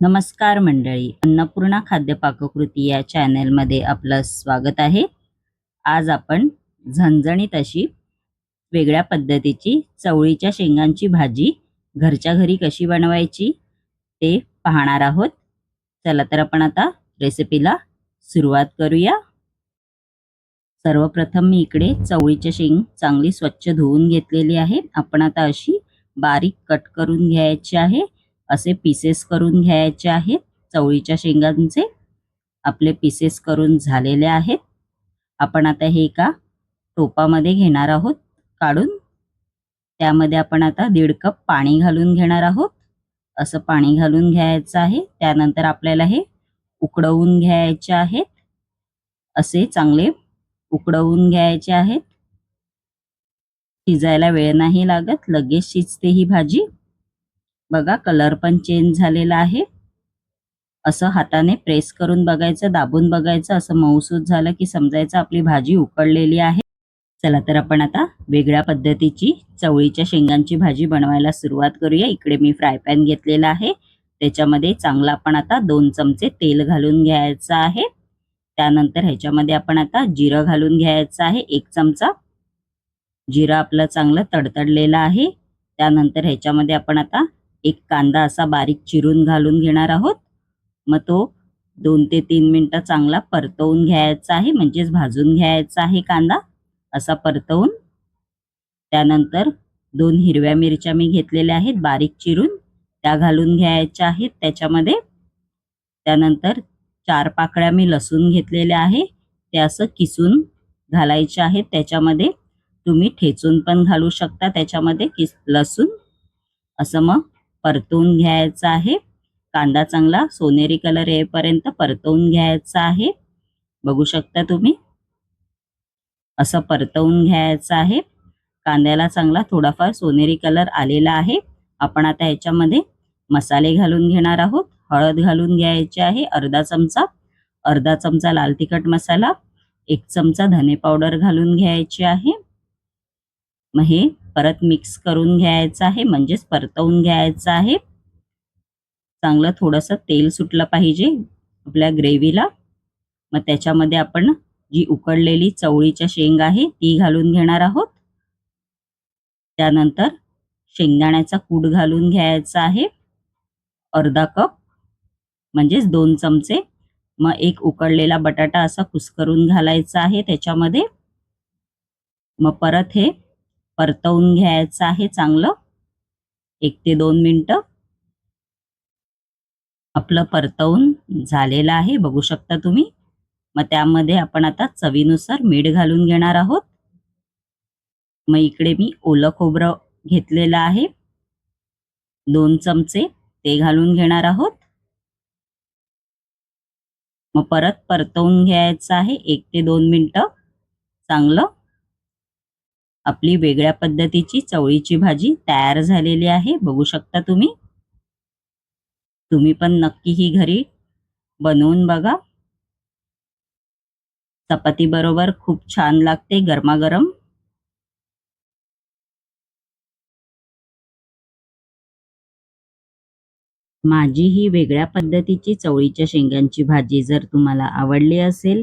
नमस्कार मंडळी अन्नपूर्णा खाद्य पाककृती या चॅनलमध्ये आपलं स्वागत आहे. आज आपण झणझणीत अशी वेगळ्या पद्धतीची चवळीच्या शेंगांची भाजी घरच्या घरी कशी बनवायची ते पाहणार आहोत. चला तर आपण आता रेसिपीला सुरुवात करूया. सर्वप्रथम मी इकडे चवळीच्या शेंग चांगली स्वच्छ धुवून घेतलेली आहे. आपण आता अशी बारीक कट करून घ्यायची आहे. असे पीसेस करून घ्यायचे आहेत. चवळीच्या शेंगांचे आपले पीसेस करून झालेले आहेत. आपण आता हे एका टोपामध्ये घेणार आहोत काढून. त्यामध्ये आपण आता दीड कप पाणी घालून घेणार आहोत. असं पाणी घालून घ्यायचं आहे. त्यानंतर आपल्याला हे उकडवून घ्यायचे आहेत. असे चांगले उकडवून घ्यायचे आहेत. शिजायला वेळ नाही लागत. लगेच शिजते ही भाजी. बघा कलर पण चेंज झालेला आहे. असं हाताने प्रेस करून बघायचं दाबून बघायचं असं मऊसूत झालं की समजायचं आपली भाजी उकळलेली आहे. चला तर आपण आता वेगळ्या पद्धतीची चवळीच्या शेंगांची भाजी बनवायला सुरुवात करूया. इकडे मी फ्राय पॅन घेतलेला आहे. त्याच्यामध्ये चांगला आपण आता दोन चमचे तेल घालून घ्यायचं आहे. त्यानंतर ह्याच्यामध्ये आपण आता जिरं घालून घ्यायचं आहे. एक चमचा. जिरं आपलं चांगलं तडतडलेलं आहे. त्यानंतर ह्याच्यामध्ये आपण आता एक कांदा असा बारीक चिरून घालून घेणार आहोत. मग तो दोन ते तीन मिनटं चांगला परतवून घ्यायचा आहे म्हणजेच भाजून घ्यायचा आहे कांदा. असा परतवून त्यानंतर दोन हिरव्या मिरच्या मी घेतलेल्या आहेत बारीक चिरून त्या घालून घ्यायच्या आहेत त्याच्यामध्ये. त्यानंतर चार पाकळ्या मी लसूण घेतलेल्या आहे ते असं किसून घालायचे आहेत त्याच्यामध्ये. तुम्ही ठेचून पण घालू शकता त्याच्यामध्ये किस लसूण. असं मग परतवून घ्यायचा आहे. कांदा चांगला सोनेरी कलर येईपर्यंत परतवून घ्यायचा आहे. बघू शकता तुम्ही? असं परतवून घ्यायचं आहे. कांद्याला चांगला थोडाफार सोनेरी कलर आलेला आहे. आपण आता याच्यामध्ये मसाले घालून घेणार आहोत. हळद घालून घ्यायची आहे. अर्धा चमचा. अर्धा चमचा लाल तिखट मसाला. एक चमचा धने पावडर घालून घ्यायची आहे. मग हे परत मिक्स करून घ्यायचं आहे म्हणजेच परतवून घ्यायचं आहे. चांगलं थोडंसं तेल सुटलं पाहिजे आपल्या ग्रेव्हीला. मग त्याच्यामध्ये आपण जी उकडलेली चवळीच्या शेंग आहे ती घालून घेणार आहोत. त्यानंतर शेंगदाण्याचा कूट घालून घ्यायचा आहे. अर्धा कप म्हणजेच दोन चमचे. मग एक उकडलेला बटाटा असा कुस्करून घालायचा आहे त्याच्यामध्ये. मग परत हे परतवून घ्यायचं आहे चांगलं. एक ते दोन मिनटं. आपलं परतवून झालेलं आहे बघू शकता तुम्ही. मग त्यामध्ये आपण आता चवीनुसार मीठ घालून घेणार आहोत. मग इकडे मी ओलं खोबरं घेतलेलं आहे. दोन चमचे ते घालून घेणार आहोत. मग परत परतवून घ्यायचं आहे एक ते दोन मिनटं. चांगलं. आपली वेगळ्या पद्धतीची चवळीची भाजी तयार झालेली आहे. बघू शकता तुम्ही. तुम्ही पण नक्की ही घरी बनवून बघा. चपाती बरोबर खूप छान लागते गरमागरम. माझी ही वेगळ्या पद्धतीची चवळीच्या शेंगांची भाजी जर तुम्हाला आवडली असेल